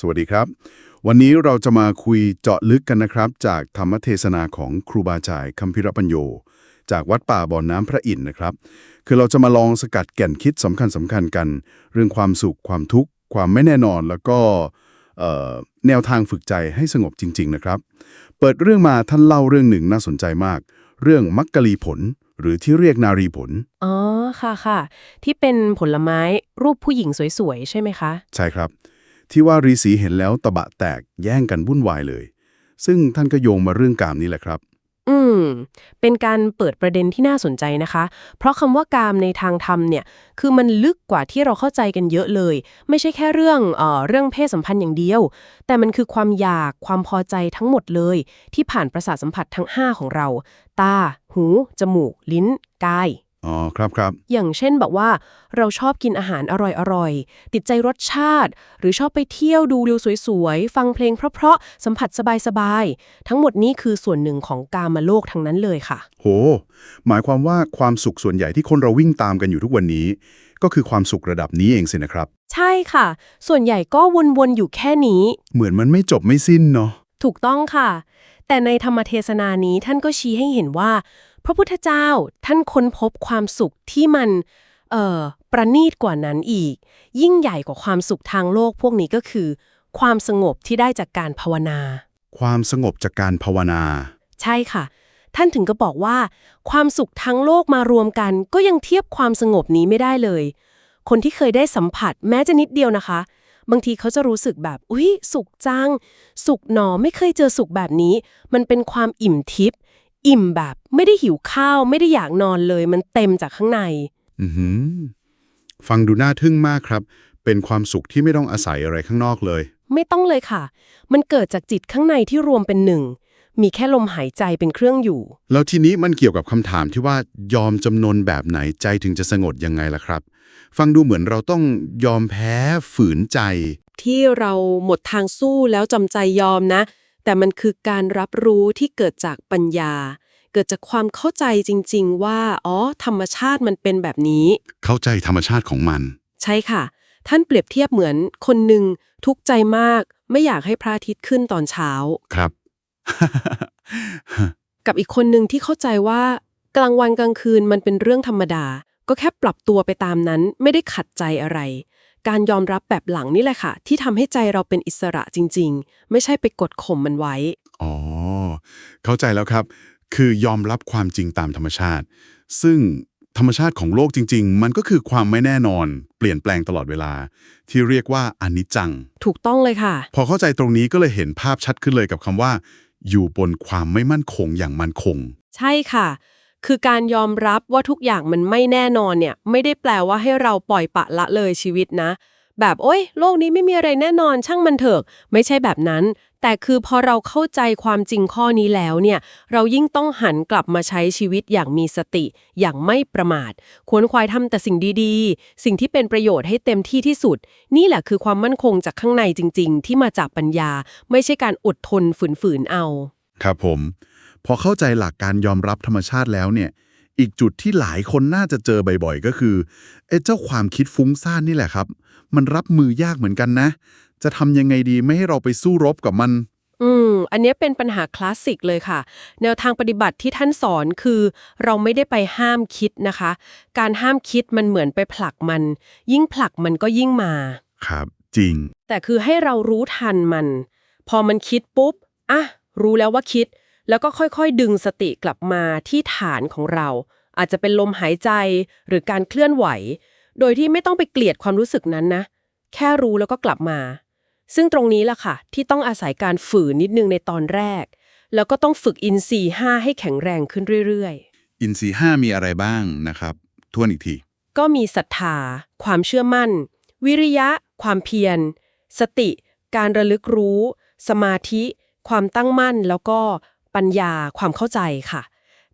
สวัสดีครับ วันนี้เราจะมาคุยเจาะลึกกันนะครับ จากธรรมเทศนาของครูบาจ่ายคัมพิรปัญโย จากวัดป่าบ่อนน้ำพระอินทร์นะครับ คือเราจะมาลองสกัดแก่นคิดสำคัญสำคัญกัน เรื่องความสุขความทุกข์ ความไม่แน่นอนแล้วก็เอ่อแนวทางฝึกใจให้สงบจริง ๆ นะครับ เปิดเรื่องมาท่านเล่าเรื่องหนึ่งน่าสนใจมาก เรื่องมักกะลีผล หรือที่เรียกนารีผล อ๋อ ค่ะค่ะ ที่เป็นผลไม้รูปผู้หญิงสวย ๆ ใช่ไหมคะ ใช่ครับ ที่ว่าฤาษีเห็นแล้วตะบะแตกแย่งกันวุ่นวายเลย ซึ่งท่านก็โยงมาเรื่องกามนี่แหละครับ อืม เป็นการเปิดประเด็นที่น่าสนใจนะคะ เพราะคำว่ากามในทางธรรมเนี่ย คือมันลึกกว่าที่เราเข้าใจกันเยอะเลย ไม่ใช่แค่เรื่องเอ่อเรื่องเพศสัมพันธ์อย่างเดียว แต่มันคือความอยากความพอใจทั้งหมดเลย ที่ผ่านประสาทสัมผัสทั้ง 5 ของเรา ตา หู จมูก ลิ้น กาย อ๋อครับครับอย่างเช่นแบบว่าเราชอบกินอาหารอร่อยๆ ติดใจรสชาติ หรือชอบไปเที่ยวดูวิวสวยๆ ฟังเพลงเพราะๆ สัมผัสสบายๆ ทั้งหมดนี้คือส่วนหนึ่งของกามาโลกทั้งนั้นเลยค่ะ โห หมายความว่าความสุขส่วนใหญ่ที่คนเราวิ่งตามกันอยู่ทุกวันนี้ ก็คือความสุขระดับนี้เองสินะครับ ใช่ค่ะ ส่วนใหญ่ก็วนๆอยู่แค่นี้ เหมือนมันไม่จบไม่สิ้นเนาะถูกต้องค่ะ แต่ในธรรมเทศนานี้ท่านก็ชี้ให้เห็นว่า พระพุทธเจ้าท่านค้นพบความสุขที่มันเอ่อประณีตกว่านั้นอีก ยิ่งใหญ่กว่าความสุขทางโลกพวกนี้ก็คือ ความสงบที่ได้จากการภาวนา ความสงบจากการภาวนา ใช่ค่ะ ท่านถึงก็บอกว่า ความสุขทั้งโลกมารวมกัน ก็ยังเทียบความสงบนี้ไม่ได้เลย คนที่เคยได้สัมผัสแม้จะนิดเดียวนะคะ บางทีเขาจะรู้สึกแบบอุ๊ย สุขจัง สุขหนอไม่เคยเจอสุขแบบนี้ มันเป็นความอิ่มทิพย์ อิ่มแบบไม่ได้หิวข้าวไม่ได้อยากนอนเลย มันเต็มจากข้างใน อือหือฟังดูน่าทึ่งมากครับ เป็นความสุขที่ไม่ต้องอาศัยอะไรข้างนอกเลย ไม่ต้องเลยค่ะ มันเกิดจากจิตข้างในที่รวมเป็นหนึ่ง มีแค่ลมหายใจเป็นเครื่องอยู่ แล้วทีนี้มันเกี่ยวกับคำถามที่ว่ายอมจำนนแบบไหนใจถึงจะสงบยังไงล่ะครับ ฟังดูเหมือนเราต้องยอมแพ้ฝืนใจ ที่เราหมดทางสู้แล้วจำใจยอมนะ แต่มันคือการรับรู้ที่เกิดจากปัญญา เกิดจากความเข้าใจจริง ๆ ว่า อ๋อ ธรรมชาติมันเป็นแบบนี้ เข้าใจธรรมชาติของมัน ใช่ค่ะ ท่านเปรียบเทียบเหมือนคนหนึ่งทุกข์ใจมาก ไม่อยากให้พระอาทิตย์ขึ้นตอนเช้า ครับ กับอีกคนหนึ่งที่เข้าใจว่า กลางวันกลางคืนมันเป็นเรื่องธรรมดา ก็แค่ปรับตัวไปตามนั้นไม่ได้ขัดใจอะไร การยอมรับแบบหลังนี่แหละค่ะ ที่ทำให้ใจเราเป็นอิสระจริง ๆ ไม่ใช่ไปกดข่มมันไว้ อ๋อ เข้าใจแล้วครับ คือยอมรับความจริงตามธรรมชาติ ซึ่งธรรมชาติของโลกจริง ๆ มันก็คือความไม่แน่นอน เปลี่ยนแปลงตลอดเวลา ที่เรียกว่าอนิจจัง ถูกต้องเลยค่ะ พอเข้าใจตรงนี้ก็เลยเห็นภาพชัดขึ้นเลยกับคำว่า อยู่บนความไม่มั่นคงอย่างมั่นคง ใช่ค่ะ คือการยอมรับว่าทุกอย่างมันไม่แน่นอนเนี่ย ไม่ได้แปลว่าให้เราปล่อยปะละเลยชีวิตนะ แบบโอ๊ยโลกนี้ไม่มีอะไรแน่นอนช่างมันเถอะไม่ใช่แบบนั้น แต่คือพอเราเข้าใจความจริงข้อนี้แล้วเนี่ย เรายิ่งต้องหันกลับมาใช้ชีวิตอย่างมีสติ อย่างไม่ประมาทควรควายทำแต่สิ่งดีๆ สิ่งที่เป็นประโยชน์ให้เต็มที่ที่สุด นี่แหละคือความมั่นคงจากข้างในจริง ๆ ที่มาจากปัญญา ไม่ใช่การอดทนฝืนๆเอา ครับผม พอเข้าใจหลักการยอมรับธรรมชาติแล้วเนี่ยอีกจุดที่หลายคนน่าจะเจอบ่อยๆ ก็คือไอ้เจ้าความคิดฟุ้งซ่านนี่แหละครับ มันรับมือยากเหมือนกันนะ จะทำยังไงดีไม่ให้เราไปสู้รบกับมัน อืม อันเนี้ยเป็นปัญหาคลาสสิกเลยค่ะ แนวทางปฏิบัติที่ท่านสอนคือ เราไม่ได้ไปห้ามคิดนะคะ การห้ามคิดมันเหมือนไปผลักมัน ยิ่งผลักมันก็ยิ่งมา ครับ จริง แต่คือให้เรารู้ทันมัน พอมันคิดปุ๊บอะรู้แล้วว่าคิด แล้วก็ค่อยๆ ดึงสติกลับมาที่ฐานของเรา อาจจะเป็นลมหายใจหรือการเคลื่อนไหว โดยที่ไม่ต้องไปเกลียดความรู้สึกนั้นนะ แค่รู้แล้วก็กลับมา ซึ่งตรงนี้ล่ะค่ะ ที่ต้องอาศัยการฝืนนิดนึงในตอนแรก แล้วก็ต้องฝึกอินทรีย์5ให้แข็งแรงขึ้นเรื่อยๆ อินทรีห้ามีอะไรบ้างนะครับทวนอีกที ก็มีศรัทธา ความเชื่อมั่น วิริยะ ความเพียร สติ การระลึกรู้ สมาธิ ความตั้งมั่นแล้วก็ ปัญญาความเข้าใจค่ะ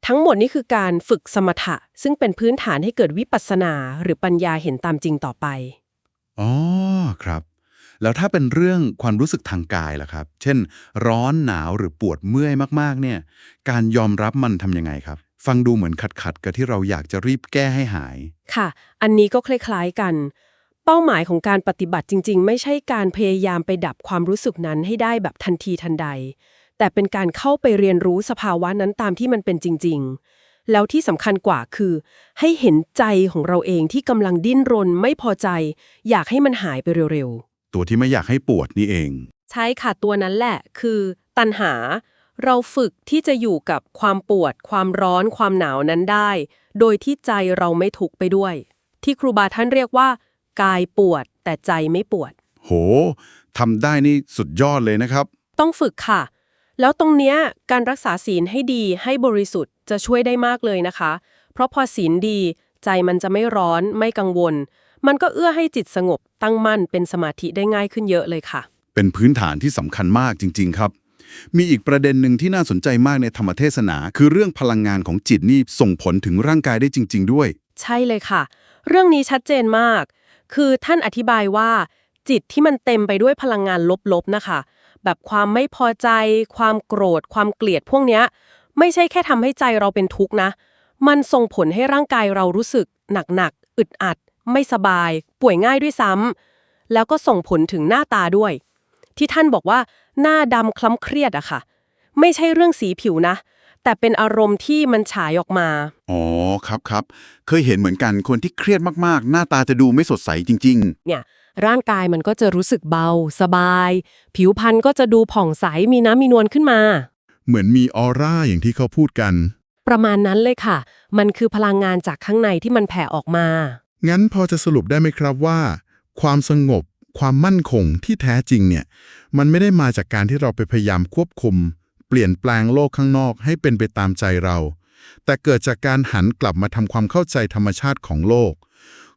ทั้งหมดนี้คือการฝึกสมถะ ซึ่งเป็นพื้นฐานให้เกิดวิปัสสนา หรือปัญญาเห็นตามจริงต่อไปอ๋อครับ แล้วถ้าเป็นเรื่องความรู้สึกทางกายล่ะครับ เช่น ร้อนหนาวหรือปวดเมื่อยมากๆ เนี่ย การยอมรับมันทำยังไงครับ ฟังดูเหมือนขัดๆกับที่เราอยากจะรีบแก้ให้หาย ค่ะ อันนี้ก็คล้ายๆกัน เป้าหมายของการปฏิบัติจริง ๆ ไม่ใช่การพยายามไปดับความรู้สึกนั้นให้ได้แบบทันทีทันใด แต่เป็นการเข้าไปเรียนรู้สภาวะนั้นตามที่มันเป็นจริง ๆ แล้วที่สำคัญกว่าคือ ให้เห็นใจของเราเองที่กำลังดิ้นรนไม่พอใจ อยากให้มันหายไปเร็วตัวที่ไม่อยากให้ปวดนี่เอง ๆ ใช่ค่ะตัวนั้นแหละ คือ ตัณหา เราฝึกที่จะอยู่กับความปวด ความร้อน ความหนาวนั้นได้ โดยที่ใจเราไม่ทุกข์ไปด้วย ที่ครูบาท่านเรียกว่า กายปวด แต่ใจไม่ปวด โหทำได้นี่สุดยอดเลยนะครับ ต้องฝึกค่ะ แล้วตรงเนี้ยการรักษาศีลให้ดีให้บริสุทธิ์จะช่วยได้มากเลยนะคะ เพราะพอศีลดีใจมันจะไม่ร้อนไม่กังวล มันก็เอื้อให้จิตสงบตั้งมั่นเป็นสมาธิได้ง่ายขึ้นเยอะเลยค่ะ เป็นพื้นฐานที่สำคัญมากจริง ๆ ครับ มีอีกประเด็นหนึ่งที่น่าสนใจมากในธรรมเทศนา คือเรื่องพลังงานของจิตนี่ส่งผลถึงร่างกายได้จริง ๆ ด้วย ใช่เลยค่ะ เรื่องนี้ชัดเจนมาก คือท่านอธิบายว่า จิตที่มันเต็มไปด้วยพลังงานลบๆนะคะ แบบความไม่พอใจ ความโกรธ ความเกลียดพวกเนี้ย ไม่ใช่แค่ทำให้ใจเราเป็นทุกข์นะ มันส่งผลให้ร่างกายเรารู้สึก หนักๆ อึดอัด ไม่สบาย ป่วยง่ายด้วยซ้ำแล้วก็ส่งผลถึงหน้าตาด้วย ที่ท่านบอกว่า หน้าดำคล้ำเครียดอะค่ะ ไม่ใช่เรื่องสีผิวนะ แต่เป็นอารมณ์ที่มันฉายออกมา อ๋อ ครับครับ เคยเห็นเหมือนกัน คนที่เครียดมากๆ หน้าตาจะดูไม่สดใสจริงเนี่ย ร่างกายมันก็จะรู้สึกเบา สบาย ผิวพรรณก็จะดูผ่องใสมีน้ำมีนวลขึ้นมา เหมือนมีออร่าอย่างที่เขาพูดกัน ประมาณนั้นเลยค่ะ มันคือพลังงานจากข้างในที่มันแผ่ออกมา งั้นพอจะสรุปได้ไหมครับว่า ความสงบ ความมั่นคงที่แท้จริงเนี่ย มันไม่ได้มาจากการที่เราไปพยายามควบคุม เปลี่ยนแปลงโลกข้างนอกให้เป็นไปตามใจเรา แต่เกิดจากการหันกลับมาทำความเข้าใจธรรมชาติของโลก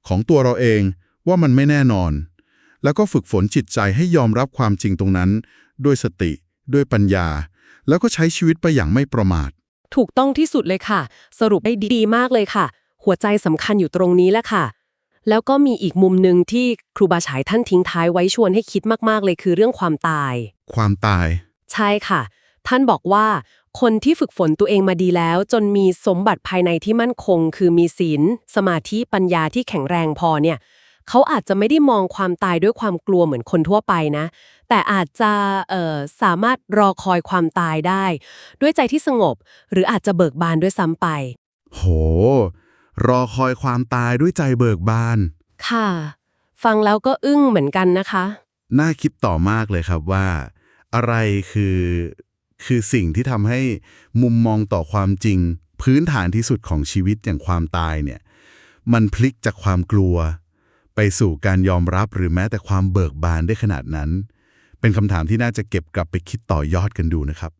ของตัวเราเองว่ามันไม่แน่นอน แล้วก็ฝึกฝนจิตใจให้ยอมรับความจริงตรงนั้น ด้วยสติ ด้วยปัญญา แล้วก็ใช้ชีวิตไปอย่างไม่ประมาท ถูกต้องที่สุดเลยค่ะ สรุปได้ดีมากเลยค่ะ หัวใจสำคัญอยู่ตรงนี้แหละค่ะ แล้วก็มีอีกมุมหนึ่งที่ครูบาฉายท่านทิ้งท้ายไว้ชวนให้คิดมากๆเลยคือเรื่องความตาย ความตาย ใช่ค่ะ ท่านบอกว่า คนที่ฝึกฝนตัวเองมาดีแล้ว จนมีสมบัติภายในที่มั่นคง คือมีศีลสมาธิปัญญาที่แข็งแรงพอเนี่ย เขาอาจจะไม่ได้มองความตายด้วยความกลัวเหมือนคนทั่วไปนะ แต่อาจจะเอ่อสามารถรอคอยความตายได้ ด้วยใจที่สงบ หรืออาจจะเบิกบานด้วยซ้ำไป โห รอคอยความตายด้วยใจเบิกบาน ค่ะ ฟังแล้วก็อึ้งเหมือนกันนะคะ น่าคิดต่อมากเลยครับว่า อะไรคือคือสิ่งที่ทำให้มุมมองต่อความจริง พื้นฐานที่สุดของชีวิตอย่างความตายเนี่ย มันพลิกจากความกลัว ไปสู่การยอมรับหรือแม้แต่ความเบิกบานได้ขนาดนั้น เป็นคำถามที่น่าจะเก็บกลับไปคิดต่อยอดกันดูนะครับ